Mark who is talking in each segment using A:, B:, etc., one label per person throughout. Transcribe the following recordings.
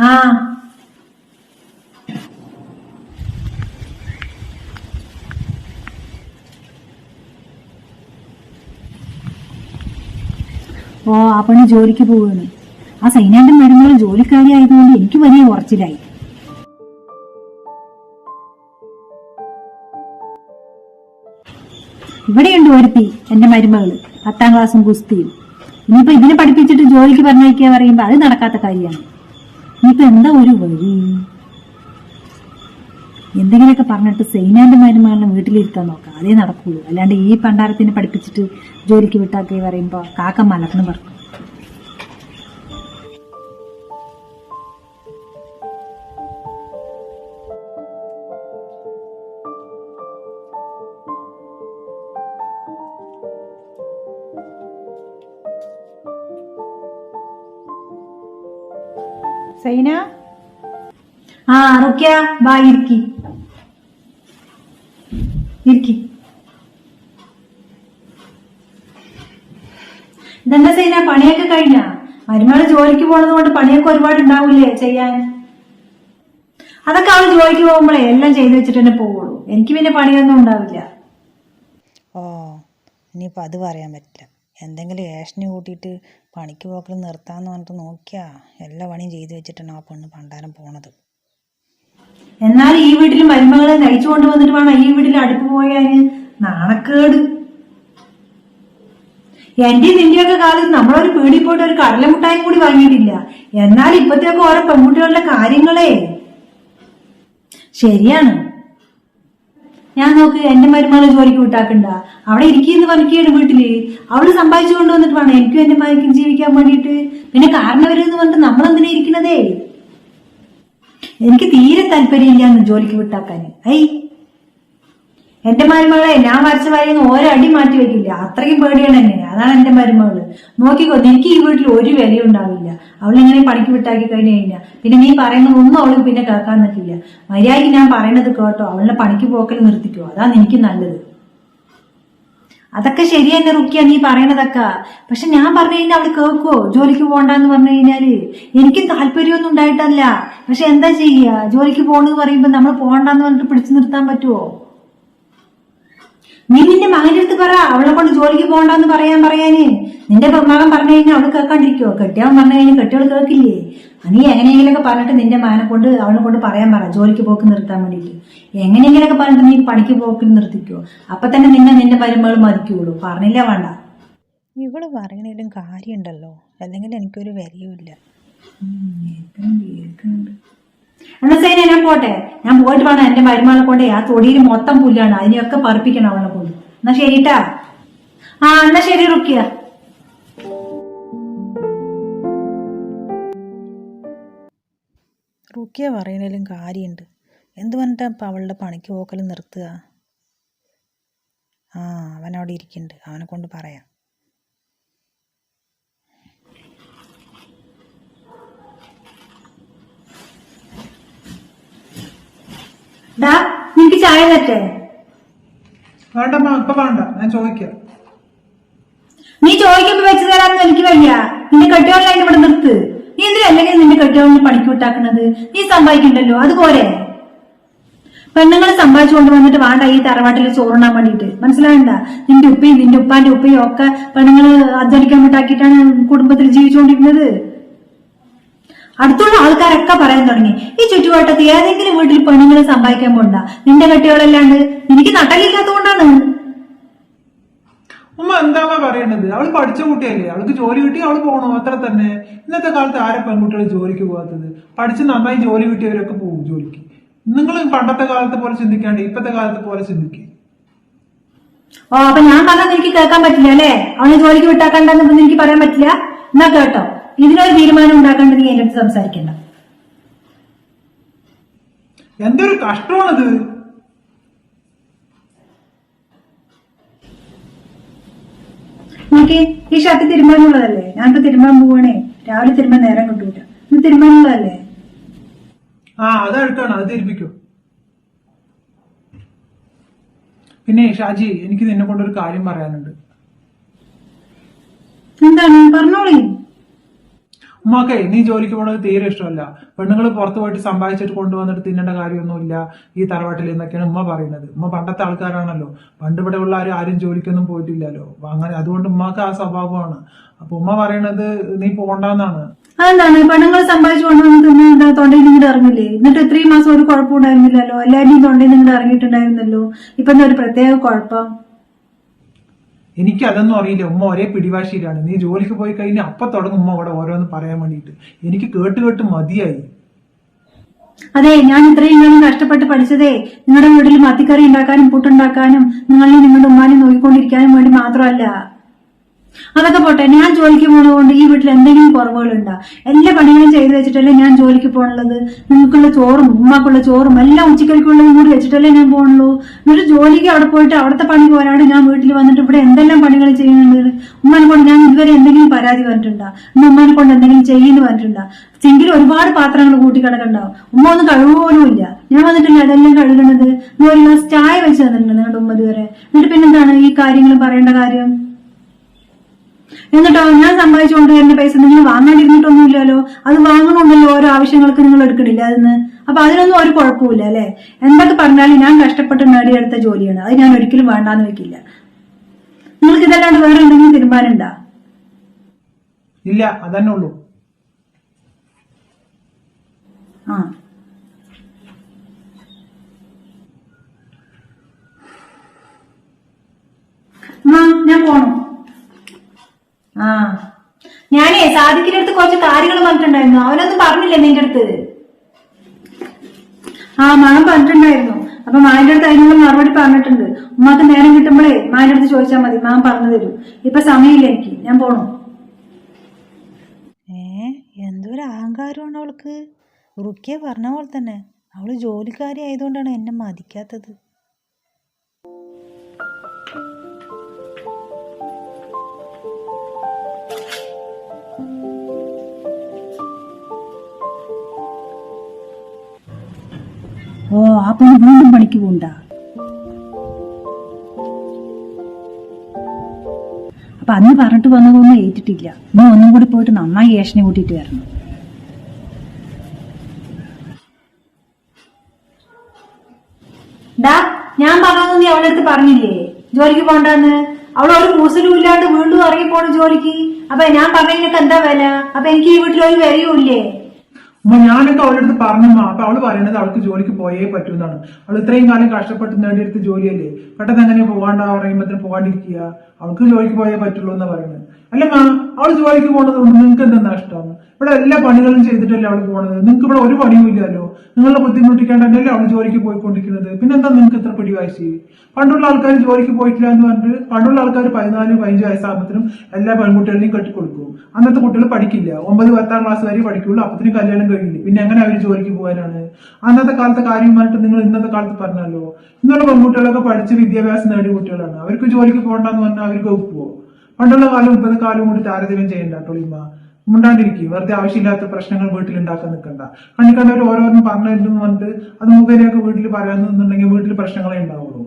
A: ആ. ഓ ആ പണി ജോലിക്ക് പോവുകയാണ്. ആ സൈനാന്റെ വരുമ്പോൾ ജോലിക്കാരി ആയതുകൊണ്ട് എനിക്ക് വലിയ ഉറച്ചിലായി. ഇവിടെയുണ്ട് ഒരുത്തി എന്റെ മരുമകൾ. പത്താം ക്ലാസ്സും കുസ്തിയും ഇനിയിപ്പോ ഇതിനെ പഠിപ്പിച്ചിട്ട് ജോലിക്ക് പറഞ്ഞയക്കുക പറയുമ്പോ അത് നടക്കാത്ത കാര്യമാണ്. എന്താ ഒരു വഴി? എന്തെങ്കിലുമൊക്കെ പറഞ്ഞിട്ട് സൈനാന്റെ മരുമകളെ വീട്ടിലിരുത്താൻ നോക്കാം. അതേ നടക്കുള്ളൂ. അല്ലാണ്ട് ഈ പണ്ടാരത്തിനെ പഠിപ്പിച്ചിട്ട് ജോലിക്ക് വിട്ടാക്കി പറയുമ്പോ കാക്ക മലക്കണ് പറഞ്ഞു സൈന? ആ റുക്യ വാ ഇരിക്കി. ഇരിക്കി. ഇതെന്താ സൈന പണിയൊക്കെ കഴിഞ്ഞ? മരുമകൾ ജോലിക്ക് പോണത് കൊണ്ട് പണിയൊക്കെ ഒരുപാട് ഉണ്ടാവില്ലേ ചെയ്യാൻ? അതൊക്കെ അവൾ ജോലിക്ക് പോകുമ്പോഴേ എല്ലാം ചെയ്തു വെച്ചിട്ട് തന്നെ പോവുള്ളൂ. എനിക്ക് പിന്നെ പണിയൊന്നും ഉണ്ടാവില്ല.
B: ഓ ഇനിയിപ്പോൾ അത് പറയാൻ പറ്റില്ല. എന്തെങ്കിലും ഏഷനെ കൂട്ടിയിട്ട് പണിക്ക് പോക്കൽ നിർത്താന്ന് പറഞ്ഞിട്ട് നോക്കിയാ എല്ലാ പണിയും ചെയ്തു വെച്ചിട്ടാണ് ആ പെണ്ണ് പണ്ടാരം പോണത്.
A: എന്നാൽ ഈ വീട്ടിൽ മരുമകളെ നയിച്ചു കൊണ്ടുവന്നിട്ട് വേണം ഈ വീട്ടിൽ അടുപ്പ് പോയാൽ? നാണക്കേട്. എന്റെ നിന്റെയൊക്കെ കാലത്ത് നമ്മളൊരു പീടി പോയിട്ട് ഒരു കടലമുട്ടായും കൂടി വാങ്ങിയിട്ടില്ല. എന്നാൽ ഇപ്പത്തെയൊക്കെ ഓരോ പെൺകുട്ടികളുടെ കാര്യങ്ങളെ. ശരിയാണ്. ഞാൻ നോക്ക് എന്റെ മരുമകളെ ജോലിക്ക് വിട്ടാക്കണ്ട. അവിടെ ഇരിക്കുന്ന പണിക്കാണ് വീട്ടിൽ. അവൾ സമ്പാദിച്ചു കൊണ്ടുവന്നിട്ട് വേണം എനിക്കും എന്റെ മകനും ജീവിക്കാൻ വേണ്ടിട്ട് പിന്നെ കാരണവരെന്ന് പറഞ്ഞിട്ട് നമ്മൾ എന്തിനാ ഇരിക്കണതേ എനിക്ക് തീരെ താല്പര്യമില്ല ജോലിക്ക് വിട്ടാക്കാൻ. ഐ. എന്റെ മരുമകളെ ഞാൻ വരച്ച വരയിൽ ഒരടി മാറ്റി വെക്കില്ല അത്രയും പേടിയാണ് എന്നെ. അതാണ് എന്റെ മരുമകൾ. നോക്കിക്കോ എനിക്ക് ഈ വീട്ടിൽ ഒരു വിലയും ഉണ്ടാവില്ല അവളിങ്ങനെ പണിക്ക് വിട്ടാക്കി കഴിഞ്ഞു കഴിഞ്ഞാൽ പിന്നെ നീ പറയുന്നത് ഒന്നും അവൾക്ക് പിന്നെ കേൾക്കാൻ നിൽക്കില്ല മര്യാദയ്ക്ക് ഞാൻ പറയണത് കേട്ടോ അവളുടെ പണിക്ക് പോക്കൽ നിർത്തിക്കോ. അതാണ് എനിക്ക് നല്ലത്. അതൊക്കെ ശരി റുക്കിയ നീ പറയണതൊക്കെ. പക്ഷെ ഞാൻ പറഞ്ഞു കഴിഞ്ഞാൽ അവൾ കേൾക്കോ ജോലിക്ക് പോണ്ടെന്ന് പറഞ്ഞു കഴിഞ്ഞാൽ. എനിക്ക് താല്പര്യമൊന്നും ഉണ്ടായിട്ടല്ല. പക്ഷെ എന്താ ചെയ്യുക ജോലിക്ക് പോണെന്ന് പറയുമ്പോ നമ്മൾ പോണ്ടെന്ന് പറഞ്ഞിട്ട് പിടിച്ചു നിർത്താൻ പറ്റുമോ നീ പറ അവളെ കൊണ്ട് ജോലിക്ക് പോകണ്ടെന്ന് പറയാൻ പറയാന്. നിന്റെ മകൻ പറഞ്ഞു കഴിഞ്ഞാൽ അവൾ കേൾക്കാണ്ടിരിക്കോ കെട്ടിയവൻ പറഞ്ഞു കഴിഞ്ഞാൽ കെട്ടിയവൾ കേൾക്കില്ലേ? നീ എങ്ങനെയെങ്കിലൊക്കെ പറഞ്ഞിട്ട് നിന്റെ മാനെ കൊണ്ട് അവളെ കൊണ്ട് പറയാൻ പറ ജോലിക്ക് പോക്ക് നിർത്താൻ വേണ്ടിയിട്ട്. എങ്ങനെയെങ്കിലൊക്കെ പറഞ്ഞിട്ട് നീ പണിക്ക് പോക്ക് നിർത്തിക്കോ. അപ്പൊ തന്നെ നിന്നെ നിന്റെ മരുമകൾ മതിക്കുള്ളൂ. പറഞ്ഞില്ല വേണ്ട.
B: ഇവൾ പറയണേലും കാര്യമുണ്ടല്ലോ. അല്ലെങ്കിൽ എനിക്കൊരു വിലയുമില്ല
A: എന്നാ സൈന ഞാൻ പോട്ടെ. ഞാൻ പോയിട്ട് വേണം എന്റെ മരുമകളെ കൊണ്ട് ആ തൊടിയിൽ മൊത്തം പുല്ലാണ്. അതിനെയൊക്കെ പറപ്പിക്കണം അവളെ കൊണ്ട്. എന്നാ ശരിട്ടാ. ആ എന്നാ ശരി റുക്കിയ.
B: റുക്കിയ പറയുന്നതിലും കാര്യമുണ്ട്. എന്ത് പറഞ്ഞിട്ടാ ഇപ്പം അവളുടെ പണിക്ക് പോക്കൽ നിർത്തുക? ആ അവൻ അവിടെ ഇരിക്കുന്നുണ്ട്. അവനെ കൊണ്ട് പറയാം.
A: നിനക്ക് ചായ തരട്ടെ?
C: വേണ്ടമ്മ ഇപ്പൊ വേണ്ട. ഞാൻ ചോദിക്കാം.
A: നീ ചോദിക്കുമ്പോ വെച്ച് തരാന്ന് എനിക്ക് വയ്യ. നിന്റെ കെട്ടിയോളായിട്ട് ഇവിടെ നിർത്ത്. നീ എന്തിനാ അല്ലെങ്കിൽ നിന്റെ കെട്ടിയോളിന് പണിക്ക് നീ സമ്പാദിക്കണ്ടല്ലോ അതുപോലെ പെണ്ണുങ്ങളെ സമ്പാദിച്ചു കൊണ്ടുവന്നിട്ട് വേണ്ട ഈ തറവാട്ടിൽ ചോറുണ്ണാൻ വേണ്ടിയിട്ട്. മനസ്സിലാവണ്ട? നിന്റെ ഉപ്പയും നിന്റെ ഉപ്പാന്റെ ഉപ്പയും ഒക്കെ പെണ്ണുങ്ങൾ അധ്വാനിക്കാൻ വിട്ടാക്കിയിട്ടാണ് കുടുംബത്തിൽ ജീവിച്ചുകൊണ്ടിരുന്നത്. അടുത്തുള്ള ആൾക്കാരൊക്കെ പറയാൻ തുടങ്ങി. ഈ ചുറ്റുവട്ടത്ത് ഏതെങ്കിലും വീട്ടിൽ പെണ്ണുങ്ങളെ സമ്പാദിക്കാൻ പോണ്ട നിന്റെ കട്ടികളല്ലാണ്ട് എനിക്ക് നട്ടലില്ലാത്തതുകൊണ്ടാണ്.
C: ഉമ്മ എന്താണോ പറയണത്? അവൾ പഠിച്ച കുട്ടിയല്ലേ. അവൾക്ക് ജോലി കിട്ടി അവൾ പോകണം അത്ര തന്നെ. ഇന്നത്തെ കാലത്ത് ആരെ പെൺകുട്ടികൾ ജോലിക്ക് പോകാത്തത്? പഠിച്ച് നന്നായി ജോലി കിട്ടിയവരൊക്കെ പോകും ജോലിക്ക്. നിങ്ങൾ പണ്ടത്തെ കാലത്തെ പോലെ ചിന്തിക്കാണ്ട് ഇപ്പത്തെ കാലത്തെ പോലെ ചിന്തിക്കും.
A: ഓ അപ്പൊ ഞാൻ പറഞ്ഞത് എനിക്ക് കേൾക്കാൻ പറ്റില്ല അല്ലേ? അവനെ ജോലിക്ക് വിട്ടാക്കണ്ടെന്ന് എനിക്ക് പറയാൻ പറ്റില്ല? എന്നാ കേട്ടോ. ഇതിനൊരു തീരുമാനം ഉണ്ടാക്കേണ്ടത് നീ എന്റെ അടുത്ത് സംസാരിക്കണ്ട.
C: എന്തൊരു കഷ്ടമാണത്?
A: എനിക്ക് ഈ ഷർട്ട് ഞാൻ ഞാനിപ്പോ തിരുമാൻ പോവാണേ. രാവിലെ തിരുമാൻ നേരം കിട്ടൂല. ഇത് തിരുമാനുള്ളതല്ലേ
C: ആ അത് അഴുക്കാണ്. അത് തിരിപ്പിക്കും. പിന്നെ ഷാജി എനിക്ക് നിന്നെ കൊണ്ടൊരു കാര്യം പറയാനുണ്ട്.
A: എന്താണ്? പറഞ്ഞോളി.
C: ഉമ്മാക്കേ നീ ജോലിക്ക് പോണത് തീരെ ഇഷ്ടമല്ല. പെണ്ണുങ്ങൾ പുറത്തു പോയിട്ട് സമ്പാദിച്ചിട്ട് കൊണ്ടുവന്നിട്ട് തിന്നേണ്ട കാര്യമൊന്നുമില്ല ഈ തറവാട്ടിൽ എന്നൊക്കെയാണ് ഉമ്മ പറയുന്നത്. ഉമ്മ പണ്ടത്തെ ആൾക്കാരാണല്ലോ. പണ്ട് ഇവിടെ ഉള്ള ആരും ആരും ജോലിക്കൊന്നും പോയിട്ടില്ലല്ലോ. അങ്ങനെ അതുകൊണ്ട് ഉമ്മാക്ക് ആ സ്വഭാവമാണ്. അപ്പൊ ഉമ്മ പറയണത് നീ പോണ്ടെന്നാണ്.
A: അതെന്താണ്? പെണ്ണുങ്ങൾ സമ്പാദിച്ചു കൊണ്ടുവന്ന് തൊണ്ടയിൽ നിങ്ങളുടെ ഇറങ്ങില്ലേ? എന്നിട്ട് ഇത്രയും മാസം ഒരു കുഴപ്പമുണ്ടായിരുന്നില്ലല്ലോ എല്ലാവരുടെയും തൊണ്ടയിൽ നിങ്ങളുടെ ഇറങ്ങിയിട്ടുണ്ടായിരുന്നല്ലോ? ഇപ്പൊ എന്താ ഒരു പ്രത്യേക കുഴപ്പം?
C: എനിക്ക് അതൊന്നും അറിയില്ല. ഉമ്മ ഒരേ പിടിവാശിയിലാണ്. നീ ജോലിക്ക് പോയി കഴിഞ്ഞാൽ അപ്പൊ തുടങ്ങും ഉമ്മ അവിടെ ഓരോന്ന് പറയാൻ വേണ്ടിയിട്ട്. എനിക്ക് കേട്ട് കേട്ട് മതിയായി.
A: അതെ ഞാൻ ഇത്രയും കാലം കഷ്ടപ്പെട്ട് പഠിച്ചതേ നിങ്ങളുടെ വീട്ടിൽ മത്തിക്കറി ഉണ്ടാക്കാനും പുട്ടുണ്ടാക്കാനും നിങ്ങളെ നിങ്ങളുടെ ഉമ്മാനെ നോക്കിക്കൊണ്ടിരിക്കാനും വേണ്ടി മാത്രമല്ല. അതൊക്കെ പോട്ടെ. ഞാൻ ജോലിക്ക് പോകുന്നതുകൊണ്ട് ഈ വീട്ടിൽ എന്തെങ്കിലും കുറവുകളുണ്ടോ? എല്ലാ പണികളും ചെയ്തു വെച്ചിട്ടല്ലേ ഞാൻ ജോലിക്ക് പോകണുള്ളത് നിങ്ങൾക്കുള്ള ചോറും ഉമ്മക്കുള്ള ചോറും എല്ലാം ഉച്ചക്കറിക്കുള്ളതും കൂടി വെച്ചിട്ടല്ലേ ഞാൻ പോകണുള്ളൂ എന്നിട്ട് ജോലിക്ക് അവിടെ പോയിട്ട് അവിടുത്തെ പണി പോരാണ്ട് ഞാൻ വീട്ടിൽ വന്നിട്ട് ഇവിടെ എന്തെല്ലാം പണികൾ ചെയ്യുന്നുണ്ട്? ഉമ്മാനെ കൊണ്ട് ഞാൻ ഇതുവരെ എന്തെങ്കിലും പരാതി പറഞ്ഞിട്ടുണ്ടോ? ഇന്ന് ഉമ്മാനെ കൊണ്ട് എന്തെങ്കിലും ചെയ്യുന്നു പറഞ്ഞിട്ടുണ്ടോ? സിങ്കിൽ ഒരുപാട് പാത്രങ്ങൾ കൂട്ടി കിടക്കണ്ടാവും ഉമ്മ ഒന്നും കഴുകുപോലുമില്ല ഞാൻ വന്നിട്ടില്ല അതെല്ലാം കഴുകണത് നീ ഒരു ഗ്ലാസ് ചായ വെച്ച് തന്നിട്ടുണ്ട് നിങ്ങളുടെ ഉമ്മ ഇതുവരെ. എന്നിട്ട് പിന്നെന്താണ് ഈ കാര്യങ്ങൾ പറയേണ്ട കാര്യം? എന്നിട്ടോ ഞാൻ സമ്പാദിച്ചുകൊണ്ട് വരുന്ന പൈസ നിങ്ങൾ വാങ്ങാണ്ടിരുന്നിട്ടൊന്നുമില്ലല്ലോ അത് വാങ്ങണമെന്നല്ലോ ഓരോ ആവശ്യങ്ങൾക്ക് നിങ്ങൾ എടുക്കണില്ല അതിന് അപ്പൊ അതിനൊന്നും ഒരു കുഴപ്പമില്ല അല്ലെ? എന്തൊക്കെ പറഞ്ഞാലും ഞാൻ കഷ്ടപ്പെട്ട് നേടിയെടുത്ത ജോലിയാണ്. അത് ഞാൻ ഒരിക്കലും വേണ്ടാന്ന് വെക്കില്ല. നിങ്ങൾക്ക് ഇതല്ലാണ്ട് വേറെ എന്തെങ്കിലും തീരുമാനം ഉണ്ടാ
C: ഇല്ല അതന്നെ ഉള്ളൂ.
A: ആ. ആ, ഞാൻ പോണം. ആ. ഞാനേ സാദിക്കിന്റെ അടുത്ത് കുറച്ച് കാര്യങ്ങൾ പറഞ്ഞിട്ടുണ്ടായിരുന്നു. അവനൊന്നും പറഞ്ഞില്ലേ നിന്റെ അടുത്ത്. ആ മകൻ പറഞ്ഞിട്ടുണ്ടായിരുന്നു. അപ്പൊ മാന്റെ അടുത്ത് അതിനുള്ള മറുപടി പറഞ്ഞിട്ടുണ്ട്. ഉമ്മാക്ക് നേരം കിട്ടുമ്പോഴേ മാന്റെ അടുത്ത് ചോദിച്ചാൽ മതി. മാൻ പറഞ്ഞു തരും. ഇപ്പൊ സമയമില്ല എനിക്ക്. ഞാൻ പോണു.
B: ഏ എന്തൊരു അഹങ്കാരമാണ് അവൾക്ക്. റുക്കിയ പറഞ്ഞ പോലെ തന്നെ. അവൾ ജോലിക്കാരി ആയതുകൊണ്ടാണ് എന്നെ മതിക്കാത്തത്.
A: ഓ ആ പണി വീണ്ടും പണിക്ക് പോണ്ട അപ്പൊ അന്ന് പറഞ്ഞിട്ട് വന്നതൊന്നും ഏറ്റിട്ടില്ല. നീ ഒന്നും കൂടി പോയിട്ട് നന്നായി ഏഷനെ കൂട്ടിയിട്ട് വരണം. ഡാ ഞാൻ പറഞ്ഞതൊന്നും നീ അവളുടെ അടുത്ത് പറഞ്ഞില്ലേ? ജോലിക്ക് പോണ്ടെന്ന്? അവൾ ഒരു കൂസലും ഇല്ലാണ്ട് വീണ്ടും ഇറങ്ങി പോണ ജോലിക്ക്. അപ്പൊ ഞാൻ പറഞ്ഞതിനൊക്കെ എന്താ വില? അപ്പൊ എനിക്ക് ഈ വീട്ടിൽ ഒരു വിലയും ഇല്ലേ
C: ഉമ്മ ഞാനൊക്കെ അവളുടെ അടുത്ത് പറഞ്ഞുമ്മ അപ്പൊ അവൾ പറയുന്നത് അവൾക്ക് ജോലിക്ക് പോയേ പറ്റൂ എന്നാണ് അവൾ ഇത്രയും കാലം കഷ്ടപ്പെട്ട് നേടിയെടുത്ത ജോലിയല്ലേ? പെട്ടെന്ന് എങ്ങനെയാ പോകാണ്ടാ പറയുമ്പോ പോകാണ്ടിരിക്കുക അവൾക്ക് ജോലിക്ക് പോയേ പറ്റുള്ളൂ എന്നാ പറയുന്നത്. അല്ലമ്മ അവൾ ജോലിക്ക് പോണത് കൊണ്ട് നിങ്ങൾക്ക് എന്താ ഇഷ്ടമാണ് ഇവിടെ എല്ലാ പണികളും ചെയ്തിട്ടല്ലേ അവൾ പോണത്? നിങ്ങൾക്ക് ഇവിടെ ഒരു പണിയും ഇല്ലല്ലോ. നിങ്ങളെ ബുദ്ധിമുട്ടിക്കേണ്ടല്ലേ അവൾ ജോലിക്ക് പോയിക്കൊണ്ടിരിക്കുന്നത്. പിന്നെന്താ നിങ്ങൾക്ക് എത്ര ഇത്ര പിടിവാശി? പണ്ടുള്ള ആൾക്കാർ ജോലിക്ക് പോയിട്ടില്ല എന്ന് പറഞ്ഞിട്ട് പണ്ടുള്ള ആൾക്കാർ പതിനാല് പതിനഞ്ച് വയസ്സാകുമ്പോഴത്തേനും എല്ലാ പെൺകുട്ടികളെയും കെട്ടിക്കൊടുക്കും. അന്നത്തെ കുട്ടികൾ പഠിക്കില്ല. ഒമ്പത് പത്താം ക്ലാസ് വരെ പഠിക്കുള്ളൂ. അപ്പത്തിനും കല്യാണം കഴിഞ്ഞില്ല. പിന്നെ എങ്ങനെ അവർ ജോലിക്ക് പോകാനാണ്? അന്നത്തെ കാലത്തെ കാര്യം പറഞ്ഞിട്ട് നിങ്ങൾ ഇന്നത്തെ കാലത്ത് പറഞ്ഞല്ലോ. ഇന്നുള്ള പെൺകുട്ടികളൊക്കെ പഠിച്ച് വിദ്യാഭ്യാസം നേടിയ കുട്ടികളാണ്. അവർക്ക് ജോലിക്ക് പോകണ്ടെന്ന് പറഞ്ഞാൽ അവർക്ക് ഒപ്പുവോ പണ്ടുള്ള കാലം ഇപ്പത് കാലം കൂടി താരതമ്യം ചെയ്യണ്ട ടോളിമ മുണ്ടാണ്ടിരിക്കും. വെറുതെ ആവശ്യമില്ലാത്ത പ്രശ്നങ്ങൾ വീട്ടിൽ ഉണ്ടാക്കാൻ നിൽക്കണ്ട കണ്ണിക്കണ്ടവർ ഓരോന്നും പറഞ്ഞിരുന്നു പറഞ്ഞിട്ട് അത് മുഖേനയൊക്കെ വീട്ടിൽ പറയാന്നുണ്ടെങ്കിൽ വീട്ടിൽ പ്രശ്നങ്ങളെ ഉണ്ടാവുള്ളൂ.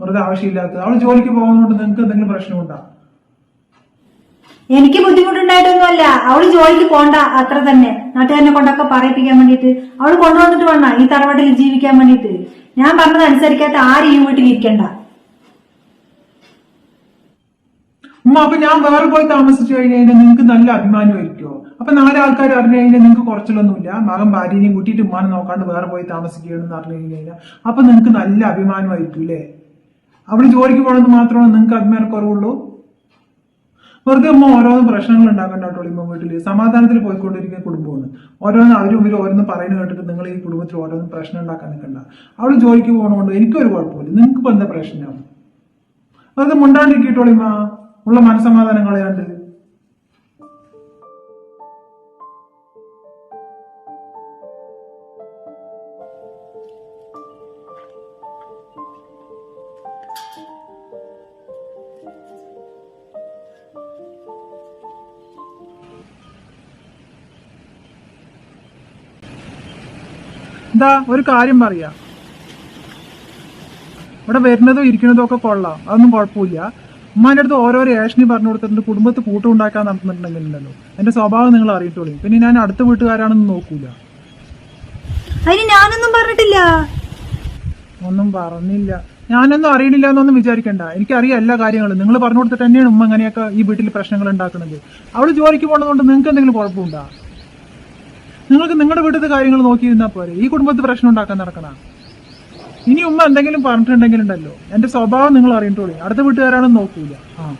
C: വെറുതെ ആവശ്യമില്ലാത്ത. അവൾ ജോലിക്ക് പോകുന്നതുകൊണ്ട് നിങ്ങൾക്ക് എന്തെങ്കിലും പ്രശ്നമുണ്ടോ?
A: എനിക്ക് ബുദ്ധിമുട്ടുണ്ടായിട്ടൊന്നുമല്ല. അവൾ ജോലിക്ക് പോണ്ട അത്ര തന്നെ. നാട്ടുകാരനെ കൊണ്ടൊക്കെ പറയിപ്പിക്കാൻ വേണ്ടിട്ട് അവൾ കൊണ്ടുവന്നിട്ട് വേണ്ട ഈ തറവാട്ടിൽ ജീവിക്കാൻ വേണ്ടിട്ട് ഞാൻ പറഞ്ഞത് അനുസരിക്കാത്ത ആരും ഈ വീട്ടിൽ ഇരിക്കണ്ട
C: ഉമ്മ അപ്പൊ ഞാൻ വേറെ പോയി താമസിച്ചു കഴിഞ്ഞ് കഴിഞ്ഞാൽ നിങ്ങൾക്ക് നല്ല അഭിമാനമായിരിക്കുമോ അപ്പൊ നാല് ആൾക്കാർ അറിഞ്ഞു കഴിഞ്ഞാൽ നിങ്ങൾക്ക് കുറച്ചിലൊന്നുമില്ല. മകൻ ഭാര്യനെയും കൂട്ടിയിട്ട് ഉമ്മാനെ നോക്കാണ്ട് വേറെ പോയി താമസിക്കുകയാണെന്ന് അറിഞ്ഞു കഴിഞ്ഞാൽ അപ്പൊ നിങ്ങൾക്ക് നല്ല അഭിമാനമായിരിക്കും അല്ലേ? അവൾ ജോലിക്ക് പോകണമെന്ന് മാത്രമാണ് നിങ്ങൾക്ക് അഭിമാനക്കുറവുള്ളൂ. വെറുതെ അമ്മ ഓരോന്നും പ്രശ്നങ്ങൾ ഉണ്ടാക്കണ്ട കേട്ടോ ഇമ്മ വീട്ടിൽ. സമാധാനത്തിൽ പോയിക്കൊണ്ടിരിക്കുന്ന കുടുംബമാണ്. ഓരോന്ന് അവരും ഇവരും ഓരോന്ന് പറയുന്നത് കേട്ടിട്ട് നിങ്ങൾ ഈ കുടുംബത്തിൽ ഓരോന്നും പ്രശ്നം ഉണ്ടാക്കാൻ നിൽക്കണ്ട. അവൾ ജോലിക്ക് പോകണോണ്ട് എനിക്കൊരു കുഴപ്പമില്ല. നിങ്ങൾക്ക് ഇപ്പൊ എന്താ പ്രശ്നം? വെറുതെ മുണ്ടാണ്ടിരിക്കട്ടോളിമ്മ ഉള്ള മനസമാധാനം കളയാണ്ട് എന്താ ഒരു കാര്യം പറയാ. ഇവിടെ വരുന്നതും ഇരിക്കുന്നതും ഒക്കെ കൊള്ളാം. അതൊന്നും കുഴപ്പമില്ല. ഉമ്മാന്റെ അടുത്ത് രേഷനി ഏഷണി പറഞ്ഞു കൊടുത്തിട്ടുണ്ട് കുടുംബത്ത് കൂട്ടം ഉണ്ടാക്കാൻ നടന്നിട്ടുണ്ടെങ്കിലല്ലോ എന്റെ സ്വഭാവം നിങ്ങൾ അറിയിട്ടോളൂ പിന്നെ ഞാൻ അടുത്ത വീട്ടുകാരാണെന്ന് നോക്കൂല.
A: അതിന് ഞാനൊന്നും പറഞ്ഞിട്ടില്ല.
C: ഒന്നും പറഞ്ഞില്ല. ഞാനൊന്നും അറിയണില്ല എന്നൊന്നും വിചാരിക്കണ്ട. എനിക്കറിയാം എല്ലാ കാര്യങ്ങളും. നിങ്ങൾ പറഞ്ഞു കൊടുത്തിട്ട് തന്നെയാണ് ഉമ്മ അങ്ങനെയൊക്കെ ഈ വീട്ടിൽ പ്രശ്നങ്ങൾ ഉണ്ടാക്കുന്നത്. അവൾ ജോലിക്ക് പോണതുകൊണ്ട് നിങ്ങൾക്ക് എന്തെങ്കിലും കുഴപ്പമുണ്ടോ? നിങ്ങൾക്ക് നിങ്ങളുടെ വീട്ടിലത്തെ കാര്യങ്ങൾ നോക്കിയിരുന്നാൽ പോരെ. ഈ കുടുംബത്തിൽ പ്രശ്നം ഉണ്ടാക്കാൻ നടക്കണ. ഇനി ഉമ്മ എന്തെങ്കിലും പറഞ്ഞിട്ടുണ്ടെങ്കിലുണ്ടല്ലോ. എന്റെ സ്വഭാവം നിങ്ങൾ അറിയിട്ടോളി അടുത്ത വീട്ടുകാരാണെന്ന് നോക്കൂല. ആ.